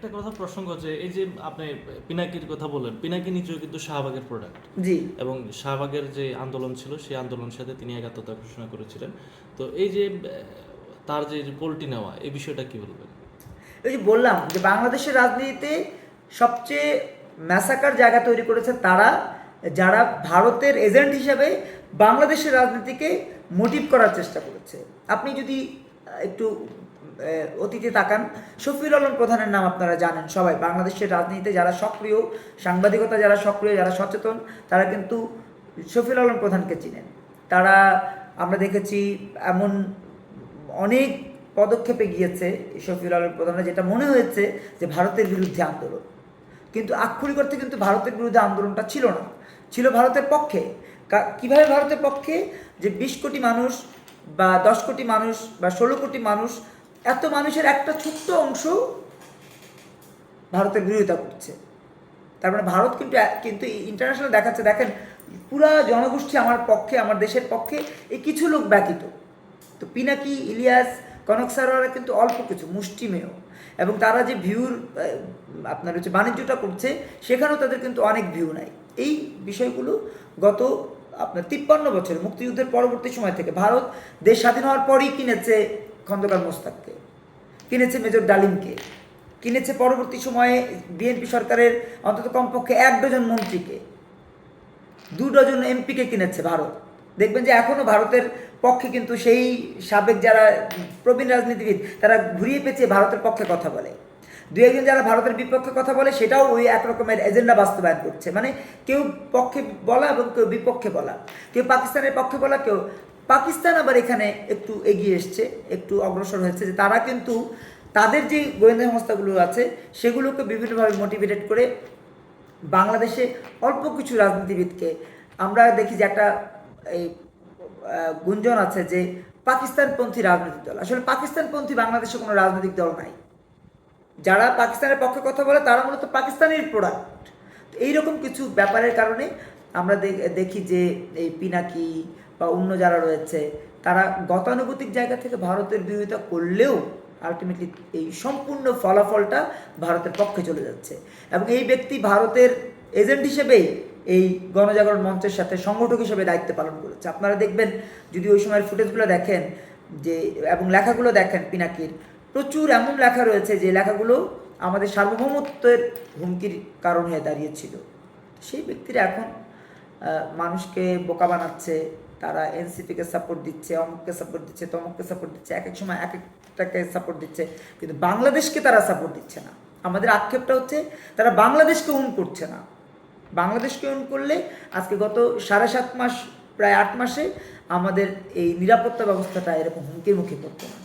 একটা কথা প্রসঙ্গ যে এই যে আপনি পিনাকির কথা বললেন পিনাকি নিজেও কিন্তু শাহবাগের প্রোডাক্ট জি। এবং শাহবাগের যে আন্দোলন ছিল সেই আন্দোলনের সাথে তিনি একাত্মতা ঘোষণা করেছিলেন। তো এই যে তার যে পোলটি নেওয়া এই বিষয়টা কি বলবেন? ওই যে বললাম যে বাংলাদেশের রাজনীতিতে সবচেয়ে ম্যাসাকার জায়গা তৈরি করেছে তারা যারা ভারতের এজেন্ট হিসাবে বাংলাদেশের রাজনীতিকে মোটিভ করার চেষ্টা করেছে। আপনি যদি একটু অতীতে তাকান। শফিউল আলম প্রধানের নাম আপনারা জানেন সবাই। বাংলাদেশের রাজনীতিতে যারা সক্রিয়, সাংবাদিকতা যারা সক্রিয়, যারা সচেতন, তারা কিন্তু শফিউল আলম প্রধানকে চিনেন। তারা, আমরা দেখেছি এমন অনেক পদক্ষেপে গিয়েছে শফিউল আলম প্রধানের, যেটা মনে হয়েছে যে ভারতের বিরুদ্ধে আন্দোলন। কিন্তু আক্ষরিক অর্থে কিন্তু ভারতের বিরুদ্ধে আন্দোলনটা ছিল না। ছিল ভারতের পক্ষে। কীভাবে ভারতের পক্ষে? যে বিশ কোটি মানুষ বা দশ কোটি মানুষ বা ষোলো কোটি মানুষ এত মানুষের একটা ছোট্ট অংশ ভারতের বিরোধিতা করছে। তার মানে ভারত কিন্তু কিন্তু ইন্টারন্যাশনাল দেখাচ্ছে। দেখেন, পুরা জনগোষ্ঠী আমার পক্ষে, আমার দেশের পক্ষে এই কিছু লোক ব্যতীত। তো পিনাকি, ইলিয়াস, কনক সারোয়ারা কিন্তু অল্প কিছু, মুষ্টিমেয়। এবং তারা যে ভিউর আপনার হচ্ছে বাণিজ্যটা করছে, সেখানেও তাদের কিন্তু অনেক ভিউ নাই। এই বিষয়গুলো গত আপনার তিপ্পান্ন বছর মুক্তিযুদ্ধের পরবর্তী সময় থেকে ভারত দেশ স্বাধীন হওয়ার পরই কিনেছে খন্দকার মোস্তাককে। কিনেছে মেজর ডালিমকে। কিনেছে পরবর্তী সময়ে বিএনপি সরকারের অন্তত কমপক্ষে এক ডজন মন্ত্রীকে। দু ডজন এমপিকে কিনেছে ভারত। দেখবেন যে এখনও ভারতের পক্ষে কিন্তু সেই সাবেক যারা প্রবীণ রাজনীতিবিদ, তারা ঘুরিয়ে পেঁচিয়ে ভারতের পক্ষে কথা বলে। দু একজন যারা ভারতের বিপক্ষে কথা বলে, সেটাও ওই এক রকমের এজেন্ডা বাস্তবায়ন করছে। মানে কেউ পক্ষে বলা এবং কেউ বিপক্ষে বলা। কেউ পাকিস্তানের পক্ষে বলা, কেউ পাকিস্তান আবার এখানে একটু এগিয়ে এসছে, একটু অগ্রসর হয়েছে যে তারা কিন্তু তাদের যে গোয়েন্দা সংস্থাগুলো আছে সেগুলোকে বিভিন্নভাবে মোটিভেটেড করে বাংলাদেশে অল্প কিছু রাজনীতিবিদকে, আমরা দেখি যে একটা এই গুঞ্জন আছে যে পাকিস্তানপন্থী রাজনৈতিক দল। আসলে পাকিস্তানপন্থী বাংলাদেশে কোনো রাজনৈতিক দল নাই। যারা পাকিস্তানের পক্ষে কথা বলে তারা মূলত পাকিস্তানের প্রোডাক্ট এইরকম কিছু ব্যাপারের কারণে আমরা দেখি যে এই পিনাকি বা অন্য যারা রয়েছে, তারা গতানুগতিক জায়গা থেকে ভারতের বিরোধিতা করলেও আলটিমেটলি এই সম্পূর্ণ ফলাফলটা ভারতের পক্ষে চলে যাচ্ছে। এবং এই ব্যক্তি ভারতের এজেন্ট হিসেবেই এই গণজাগরণ মঞ্চের সাথে সংগঠক হিসেবে দায়িত্ব পালন করেছে। আপনারা দেখবেন, যদি ওই সময়ের ফুটেজগুলো দেখেন, যে এবং লেখাগুলো দেখেন পিনাকির, প্রচুর এমন লেখা রয়েছে যে লেখাগুলো আমাদের সার্বভৌমত্বের হুমকির কারণ হয়ে দাঁড়িয়েছিল। সেই ব্যক্তিরা এখন মানুষকে বোকা বানাচ্ছে তারা এনসিপিকে সাপোর্ট দিচ্ছে, অমুককে সাপোর্ট দিচ্ছে, তমুককে সাপোর্ট দিচ্ছে এক এক সময় এক একটাকে সাপোর্ট দিচ্ছে, কিন্তু বাংলাদেশকে তারা সাপোর্ট দিচ্ছে না। আমাদের আক্ষেপটা হচ্ছে তারা বাংলাদেশকে উন করছে না। বাংলাদেশকে উন করলে আজকে গত সাড়ে সাত মাস, প্রায় আট মাসে আমাদের এই নিরাপত্তা ব্যবস্থাটা এরকম হুমকির মুখে পড়তো না।